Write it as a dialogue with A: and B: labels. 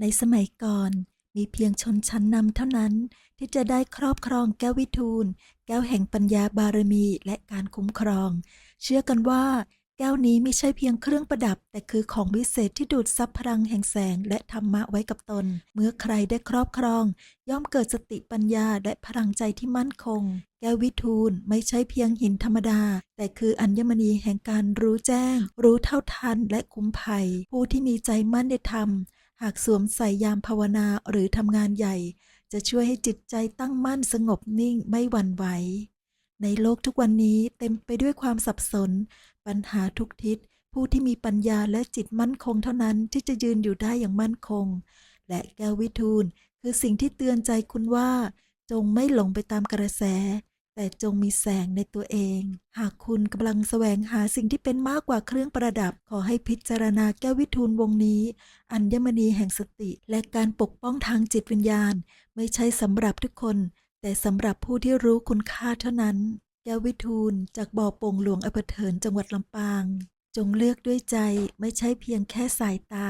A: ในสมัยก่อน มีเพียงชนชั้นนำเท่านั้น ที่จะได้ครอบครองแก้ววิทูล แก้วแห่งปัญญาบารมีและการคุ้มครอง เชื่อกันว่า แก้วนี้ไม่ใช่เพียงเครื่องประดับ แต่คือของวิเศษที่ดูดซับพลังแห่งแสงและธรรมะไว้กับตน เมื่อใครได้ครอบครอง ย่อมเกิดสติปัญญาและพลังใจที่มั่นคง แก้ววิทูลไม่ใช่เพียงหินธรรมดา แต่คืออัญมณีแห่งการรู้แจ้ง รู้เท่าทันและคุ้มภัย ผู้ที่มีใจมั่นในธรรม หากสวมใส่ยามภาวนาหรือทำงานใหญ่ จะช่วยให้จิตใจตั้งมั่นสงบนิ่งไม่หวั่นไหว ในโลกทุกวันนี้เต็มไปด้วยความสับสน ปัญหาทุกทิศ ผู้ที่มีปัญญาและจิตมั่นคงเท่านั้นที่จะยืนอยู่ได้อย่างมั่นคง และแก้ววิทูลคือสิ่งที่เตือนใจคุณว่า จงไม่หลงไปตามกระแส แต่จงมีแสงในตัวเอง หากคุณกำลังแสวงหาสิ่งที่เป็นมากกว่าเครื่องประดับ ขอให้พิจารณาแก้ววิทูลวงนี้ อัญมณีแห่งสติ และการปกป้องทางจิตวิญญาณ ไม่ใช่สำหรับทุกคน แต่สำหรับผู้ที่รู้คุณค่าเท่านั้น แก้ววิทูลจากบ่อโป่งหลวงอำเภอเถินจังหวัดลำปาง จงเลือกด้วยใจไม่ใช่เพียงแค่สายตา